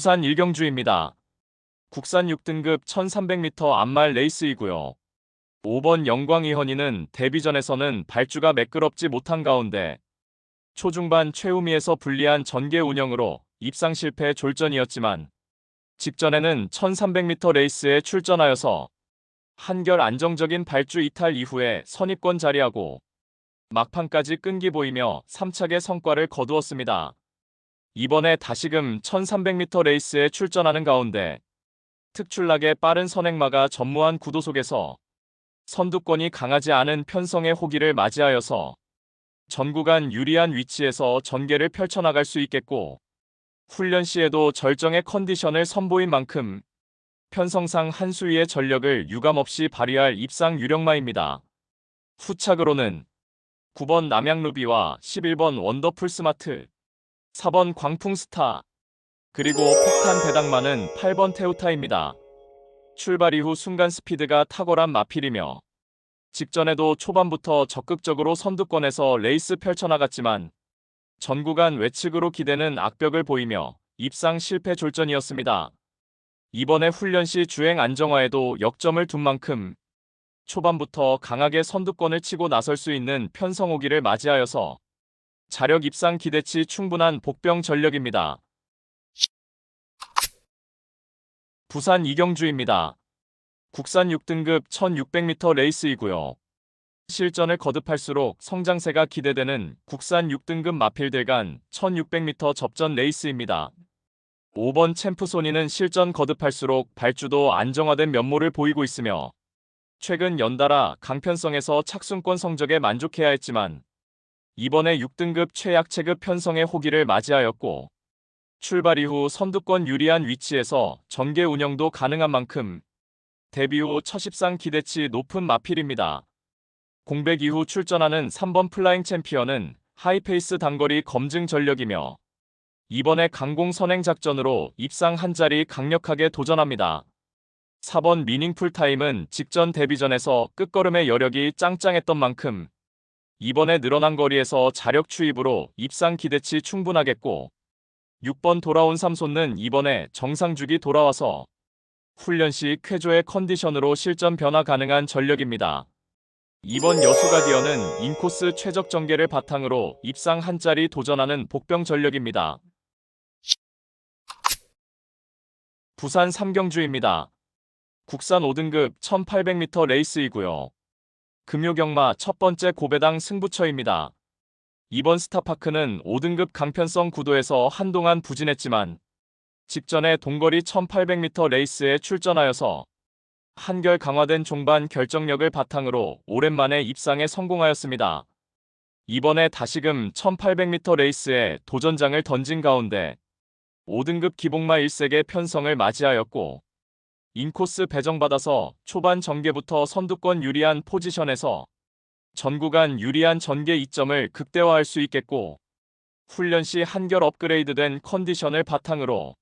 부산 일경주입니다. 국산 6등급 1300m 암말 레이스이고요. 5번 영광이헌이는 데뷔전에서는 발주가 매끄럽지 못한 가운데 초중반 최우미에서 불리한 전개 운영으로 입상 실패 졸전이었지만 직전에는 1300m 레이스에 출전하여서 한결 안정적인 발주 이탈 이후에 선입권 자리하고 막판까지 끈기 보이며 3차계 성과를 거두었습니다. 이번에 다시금 1300m 레이스에 출전하는 가운데 특출나게 빠른 선행마가 전무한 구도 속에서 선두권이 강하지 않은 편성의 호기를 맞이하여서 전구간 유리한 위치에서 전개를 펼쳐나갈 수 있겠고 훈련 시에도 절정의 컨디션을 선보인 만큼 편성상 한 수위의 전력을 유감없이 발휘할 입상 유력마입니다. 후착으로는 9번 남양루비와 11번 원더풀 스마트, 4번 광풍스타, 그리고 폭탄 배당만은 8번 테우타입니다. 출발 이후 순간 스피드가 탁월한 마필이며 직전에도 초반부터 적극적으로 선두권에서 레이스 펼쳐나갔지만 전 구간 외측으로 기대는 악벽을 보이며 입상 실패 졸전이었습니다. 이번에 훈련 시 주행 안정화에도 역점을 둔 만큼 초반부터 강하게 선두권을 치고 나설 수 있는 편성호기를 맞이하여서 자력 입상 기대치 충분한 복병 전력입니다. 부산 이경주입니다. 국산 6등급 1600m 레이스이고요. 실전을 거듭할수록 성장세가 기대되는 국산 6등급 마필들 간 1600m 접전 레이스입니다. 5번 챔프소니는 실전 거듭할수록 발주도 안정화된 면모를 보이고 있으며 최근 연달아 강편성에서 착순권 성적에 만족해야 했지만 이번에 6등급 최약 체급 편성의 호기를 맞이하였고 출발 이후 선두권 유리한 위치에서 전개 운영도 가능한 만큼 데뷔 후첫 입상 기대치 높은 마필입니다. 공백 이후 출전하는 3번 플라잉 챔피언은 하이페이스 단거리 검증 전력이며 이번에 강공 선행 작전으로 입상 한 자리 강력하게 도전합니다. 4번 미닝풀 타임은 직전 데뷔전에서 끝걸음의 여력이 짱짱했던 만큼 이번에 늘어난 거리에서 자력 추입으로 입상 기대치 충분하겠고 6번 돌아온 삼손는 이번에 정상주기 돌아와서 훈련 시 쾌조의 컨디션으로 실전 변화 가능한 전력입니다. 이번 여수가디언은 인코스 최적 전개를 바탕으로 입상 한 자리 도전하는 복병 전력입니다. 부산 삼경주입니다. 국산 5등급 1800m 레이스이고요. 금요경마 첫 번째 고배당 승부처입니다. 이번 스타파크는 5등급 강편성 구도에서 한동안 부진했지만 직전에 동거리 1800m 레이스에 출전하여서 한결 강화된 종반 결정력을 바탕으로 오랜만에 입상에 성공하였습니다. 이번에 다시금 1800m 레이스에 도전장을 던진 가운데 5등급 기복마 1색의 편성을 맞이하였고 인코스 배정받아서 초반 전개부터 선두권 유리한 포지션에서 전구간 유리한 전개 이점을 극대화할 수 있겠고 훈련 시 한결 업그레이드된 컨디션을 바탕으로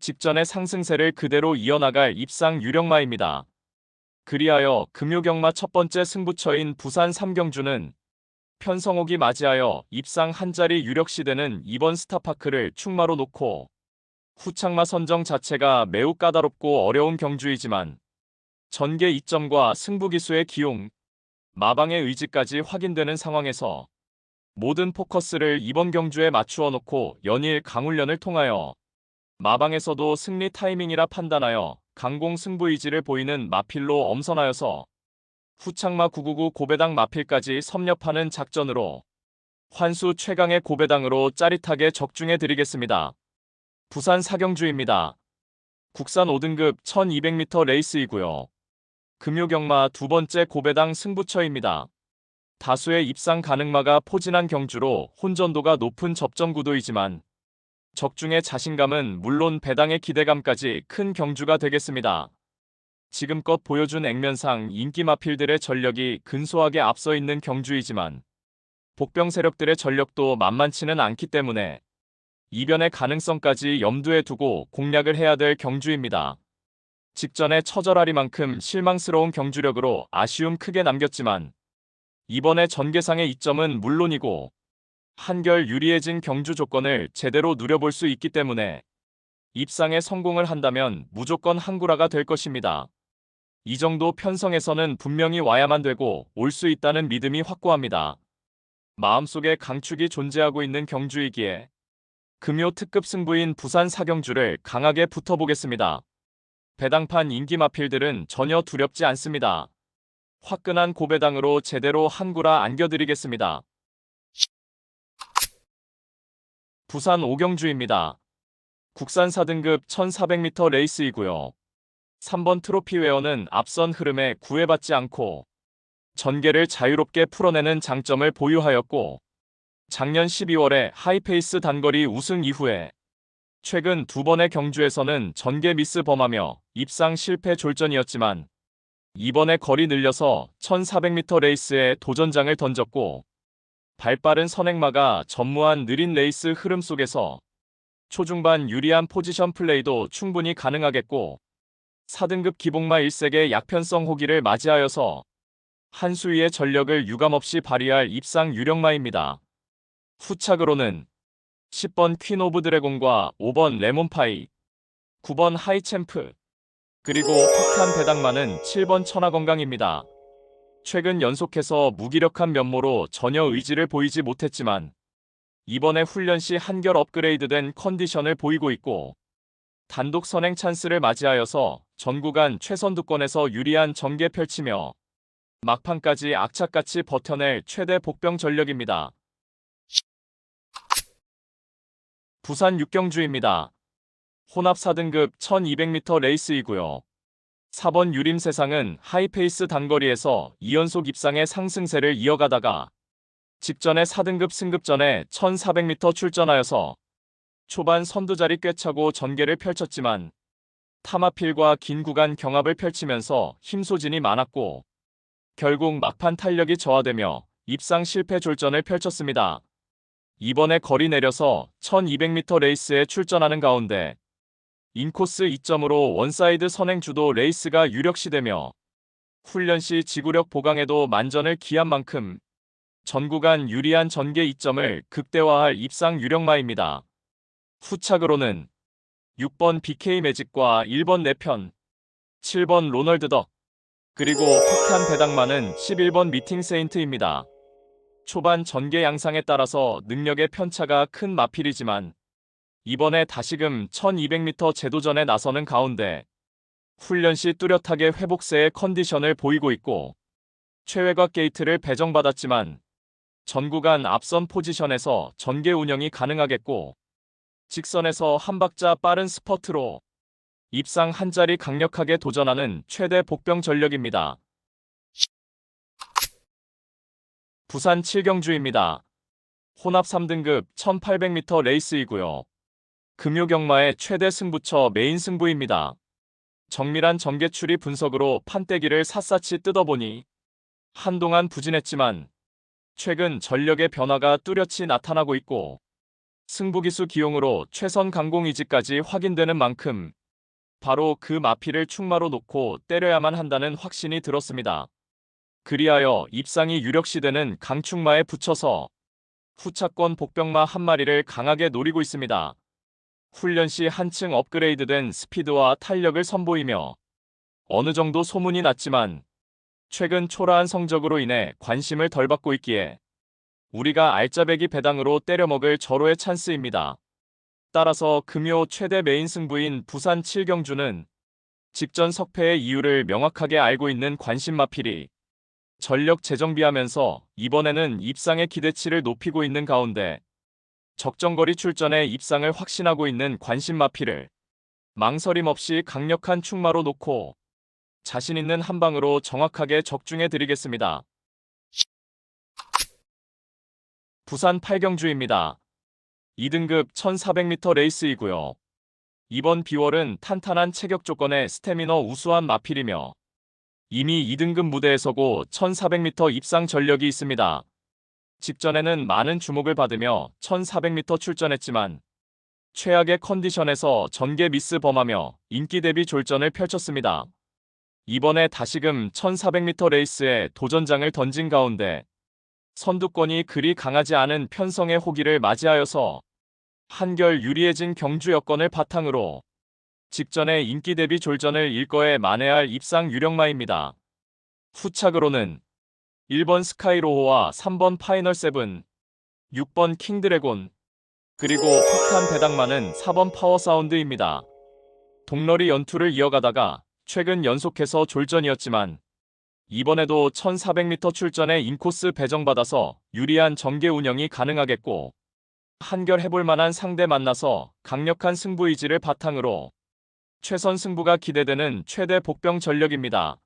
직전의 상승세를 그대로 이어나갈 입상 유력마입니다. 그리하여 금요경마 첫 번째 승부처인 부산 삼경주는 편성옥이 맞이하여 입상 한 자리 유력시되는 이번 스타파크를 충마로 놓고 후창마 선정 자체가 매우 까다롭고 어려운 경주이지만 전개 이점과 승부 기수의 기용, 마방의 의지까지 확인되는 상황에서 모든 포커스를 이번 경주에 맞추어 놓고 연일 강훈련을 통하여 마방에서도 승리 타이밍이라 판단하여 강공 승부 의지를 보이는 마필로 엄선하여서 후창마 999 고배당 마필까지 섭렵하는 작전으로 환수 최강의 고배당으로 짜릿하게 적중해 드리겠습니다. 부산 사경주입니다. 국산 5등급 1200m 레이스이고요. 금요경마 두 번째 고배당 승부처입니다. 다수의 입상 가능마가 포진한 경주로 혼전도가 높은 접전 구도이지만 적중의 자신감은 물론 배당의 기대감까지 큰 경주가 되겠습니다. 지금껏 보여준 액면상 인기 마필들의 전력이 근소하게 앞서 있는 경주이지만 복병 세력들의 전력도 만만치는 않기 때문에 이변의 가능성까지 염두에 두고 공략을 해야 될 경주입니다. 직전에 처절하리만큼 실망스러운 경주력으로 아쉬움 크게 남겼지만 이번에 전개상의 이점은 물론이고 한결 유리해진 경주 조건을 제대로 누려볼 수 있기 때문에 입상에 성공을 한다면 무조건 한구라가 될 것입니다. 이 정도 편성에서는 분명히 와야만 되고 올 수 있다는 믿음이 확고합니다. 마음속에 강축이 존재하고 있는 경주이기에 금요 특급 승부인 부산 사경주를 강하게 붙어보겠습니다. 배당판 인기 마필들은 전혀 두렵지 않습니다. 화끈한 고배당으로 제대로 한구라 안겨드리겠습니다. 부산 오경주입니다. 국산 4등급 1400m 레이스이고요. 3번 트로피 웨어는 앞선 흐름에 구애받지 않고 전개를 자유롭게 풀어내는 장점을 보유하였고 작년 12월에 하이페이스 단거리 우승 이후에 최근 두 번의 경주에서는 전개 미스 범하며 입상 실패 졸전이었지만 이번에 거리 늘려서 1400m 레이스에 도전장을 던졌고 발빠른 선행마가 전무한 느린 레이스 흐름 속에서 초중반 유리한 포지션 플레이도 충분히 가능하겠고 4등급 기복마 1색의 약편성 호기를 맞이하여서 한 수위의 전력을 유감없이 발휘할 입상 유력마입니다. 후착으로는 10번 퀸 오브 드래곤과 5번 레몬파이, 9번 하이챔프, 그리고 확한 배당마는 7번 천하건강입니다. 최근 연속해서 무기력한 면모로 전혀 의지를 보이지 못했지만 이번에 훈련 시 한결 업그레이드된 컨디션을 보이고 있고 단독 선행 찬스를 맞이하여서 전 구간 최선두권에서 유리한 전개 펼치며 막판까지 악착같이 버텨낼 최대 복병 전력입니다. 부산 육경주입니다. 혼합 4등급 1200m 레이스이고요. 4번 유림세상은 하이페이스 단거리에서 2연속 입상의 상승세를 이어가다가 직전에 4등급 승급 전에 1400m 출전하여서 초반 선두자리 꿰차고 전개를 펼쳤지만 타마필과 긴 구간 경합을 펼치면서 힘소진이 많았고 결국 막판 탄력이 저하되며 입상 실패 졸전을 펼쳤습니다. 이번에 거리 내려서 1200m 레이스에 출전하는 가운데 인코스 2점으로 원사이드 선행 주도 레이스가 유력시되며 훈련 시 지구력 보강에도 만전을 기한 만큼 전 구간 유리한 전개 2점을 극대화할 입상 유력마입니다. 후착으로는 6번 BK 매직과 1번 내편, 7번 로널드 덕, 그리고 폭탄 배당마는 11번 미팅 세인트입니다. 초반 전개 양상에 따라서 능력의 편차가 큰 마필이지만 이번에 다시금 1200m 제도전에 나서는 가운데 훈련 시 뚜렷하게 회복세의 컨디션을 보이고 있고 최외곽 게이트를 배정받았지만 전 구간 앞선 포지션에서 전개 운영이 가능하겠고 직선에서 한 박자 빠른 스퍼트로 입상 한 자리 강력하게 도전하는 최대 복병 전력입니다. 부산 7경주입니다. 혼합 3등급 1800m 레이스이고요. 금요 경마의 최대 승부처 메인 승부입니다. 정밀한 전개추리 분석으로 판때기를 샅샅이 뜯어보니 한동안 부진했지만 최근 전력의 변화가 뚜렷이 나타나고 있고 승부기수 기용으로 최선 강공 이지까지 확인되는 만큼 바로 그 마피를 충마로 놓고 때려야만 한다는 확신이 들었습니다. 그리하여 입상이 유력시되는 강충마에 붙여서 후차권 복병마 한 마리를 강하게 노리고 있습니다. 훈련 시 한층 업그레이드된 스피드와 탄력을 선보이며 어느 정도 소문이 났지만 최근 초라한 성적으로 인해 관심을 덜 받고 있기에 우리가 알짜배기 배당으로 때려먹을 절호의 찬스입니다. 따라서 금요 최대 메인 승부인 부산 7경주는 직전 석패의 이유를 명확하게 알고 있는 관심마필이 전력 재정비하면서 이번에는 입상의 기대치를 높이고 있는 가운데 적정거리 출전에 입상을 확신하고 있는 관심마피를 망설임 없이 강력한 충마로 놓고 자신 있는 한 방으로 정확하게 적중해 드리겠습니다. 부산 8경주입니다. 2등급 1400m 레이스이고요. 이번 비월은 탄탄한 체격 조건의 스태미너 우수한 마필이며 이미 2등급 무대에 서고 1400m 입상 전력이 있습니다. 직전에는 많은 주목을 받으며 1400m 출전했지만 최악의 컨디션에서 전개 미스 범하며 인기 대비 졸전을 펼쳤습니다. 이번에 다시금 1400m 레이스에 도전장을 던진 가운데 선두권이 그리 강하지 않은 편성의 호기를 맞이하여서 한결 유리해진 경주 여건을 바탕으로 직전에 인기 대비 졸전을 일거에 만회할 입상 유력마입니다. 후착으로는 1번 스카이로호와 3번 파이널 세븐, 6번 킹드래곤, 그리고 폭탄 배당만은 4번 파워사운드입니다. 동러리 연투를 이어가다가 최근 연속해서 졸전이었지만 이번에도 1400m 출전에 인코스 배정받아서 유리한 전개 운영이 가능하겠고 한결 해볼 만한 상대 만나서 강력한 승부 의지를 바탕으로 최선 승부가 기대되는 최대 복병 전력입니다.